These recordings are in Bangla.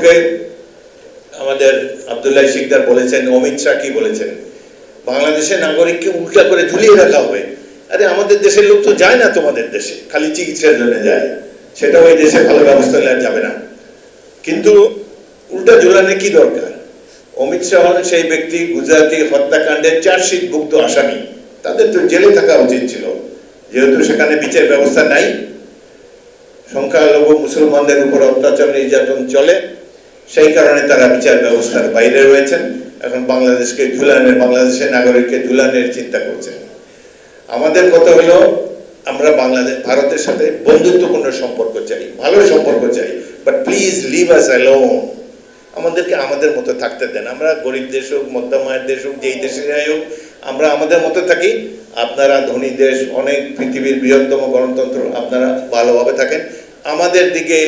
সম্পর্কে আমাদের আবদুল্লাহ শিকদার বলেছেন, অমিত শাহ কি বলেছেন? বাংলাদেশের নাগরিককে উল্টা করে ঝুলিয়ে রাখা হবে। আরে, আমাদের দেশের লোক তো যায় না তোমাদের দেশে, খালি চিকিৎসার জন্য যায়। সেটা ওই দেশে ভালো ব্যবস্থা নেওয়া যাবে না। কিন্তু উল্টা ঝুলানোর কি দরকার? অমিত শাহ হন সেই ব্যক্তি, গুজরাটি হত্যাকাণ্ডের চার্জশিট ভুক্ত আসামি। তাদের তো জেলে থাকা উচিত ছিল, যেহেতু সেখানে বিচার ব্যবস্থা নাই। সংখ্যালঘু মুসলমানদের উপর অত্যাচার নির্যাতন চলে। সেই কারণে তারা বিচার ব্যবস্থার বাইরে রয়েছেন এখন বাংলাদেশকে ঝুলানের, বাংলাদেশের নাগরিককে ঝুলানের চিন্তা করছেন। আমাদের কথা হলো, আমরা বাংলাদেশ, ভারতের সাথে বন্ধুত্বপূর্ণ সম্পর্ক চাই, ভালো সম্পর্ক চাই but please leave us alone আমাদেরকে আমাদের মতো থাকতে দেন। আমরা গরিব দেশ হোক মধ্যমায়ের দেশ হোক, যেই দেশে যাই হোক, আমরা আমাদের মতো থাকি। আপনারা ধনী দেশ, অনেক পৃথিবীর বৃহত্তম গণতন্ত্র, আপনারা ভালোভাবে থাকেন। আমাদের দিকে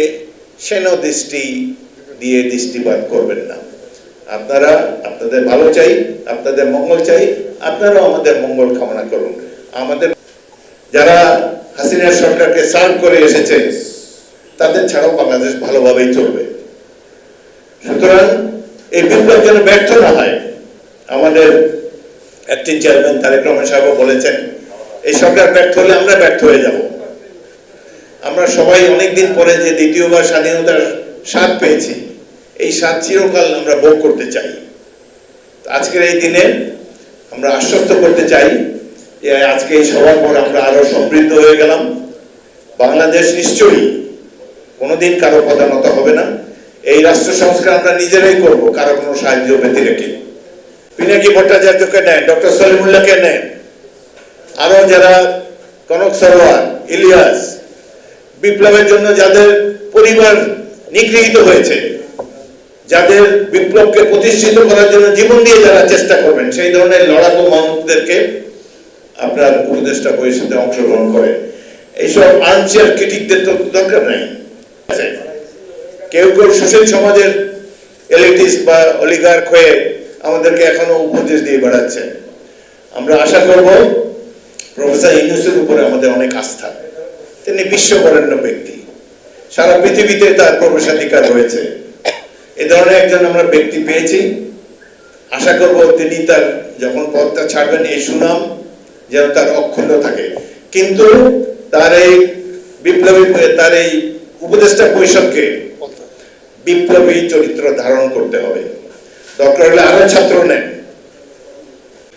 সেন দৃষ্টি দিয়ে দৃষ্টিপাত করবেন না। আপনারা, আপনাদের ভালো চাই, আপনাদের মঙ্গল চাই, আপনারাও আমাদের মঙ্গল কামনা করুন। আমাদের যারা হাসিনা সরকারকে সার্ভ করে এসেছে, তাদের ছাড়াও বাংলাদেশ ভালোভাবেই চলবে। সুতরাং এই বিপ্লব যেন ব্যর্থ না হয়, আমাদের অ্যাক্টিং চেয়ারম্যান তারেক রহমান সাহেব বলেছেন, এই সরকার ব্যর্থ হলে আমরা ব্যর্থ হয়ে যাব। আমরা সবাই অনেকদিন পরে যে দ্বিতীয়বার স্বাধীনতার স্বাদ পেয়েছি এই স্বাদ চিরকাল আমরা ভোগ করতে চাই। আজকের এই দিনে আমরা আশ্বস্ত করতে চাই যে আজকে এই সভার পর আমরা আরও সমৃদ্ধ হয়ে গেলাম। বাংলাদেশ নিশ্চয়ই কোনোদিন কারও প্রধানত হবে না। এই রাষ্ট্র সংস্কার আমরা নিজেরাই করব, কারও কোনো সাহায্য ব্যতি রেখে পিনাকি ভট্টাচার্যকে নেন, ডক্টর সলিমুল্লাহকে নেন। আরও যারা কনক সরোয়ার, ইলিয়াস, বিপ্লবের জন্য যাদের পরিবার নিগৃহীত হয়েছে যাদের বিপ্লবকে প্রতিষ্ঠিত করার জন্য জীবন দিয়ে যারা চেষ্টা করবেন, সেই ধরনের লড়াকু মানুষদেরকে আপনার উপদেষ্টা পরিষদে অংশগ্রহণ করেন এইসব আর্মচেয়ার ক্রিটিকদের তো দরকার নাই। কেউ কেউ সুশীল সমাজের এলিটিস্ট বা অলিগার্ক হয়ে আমাদেরকে এখনও উপদেশ দিয়ে বেড়াচ্ছেন। আমরা আশা করব প্রফেসর ইউনুসের উপরে আমাদের অনেক আস্থা। তিনি বিশ্ববরেণ্য ব্যক্তি। সারা পৃথিবীতে তার প্রবেশাধিকার রয়েছে। এ ধরনের একজন আমরা ব্যক্তি পেয়েছি। আশা করব তিনি তার যখন পদটা ছাড়বেন, এই সুনাম যেন তার অক্ষুণ্ণ থাকে। কিন্তু তার এই বিপ্লবী, তার এই উপদেষ্টা পরিষদকে বিপ্লবী চরিত্র ধারণ করতে হবে। দরকার হলে আরও ছাত্র নেন।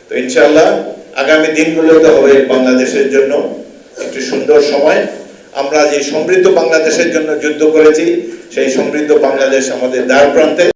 তো ইনশাআল্লাহ আগামী দিনগুলোতে হবে বাংলাদেশের জন্য একটি সুন্দর সময়। আমরা যে সমৃদ্ধ বাংলাদেশের জন্য যুদ্ধ করেছি সেই সমৃদ্ধ বাংলাদেশ আমাদের দ্বার প্রান্তে।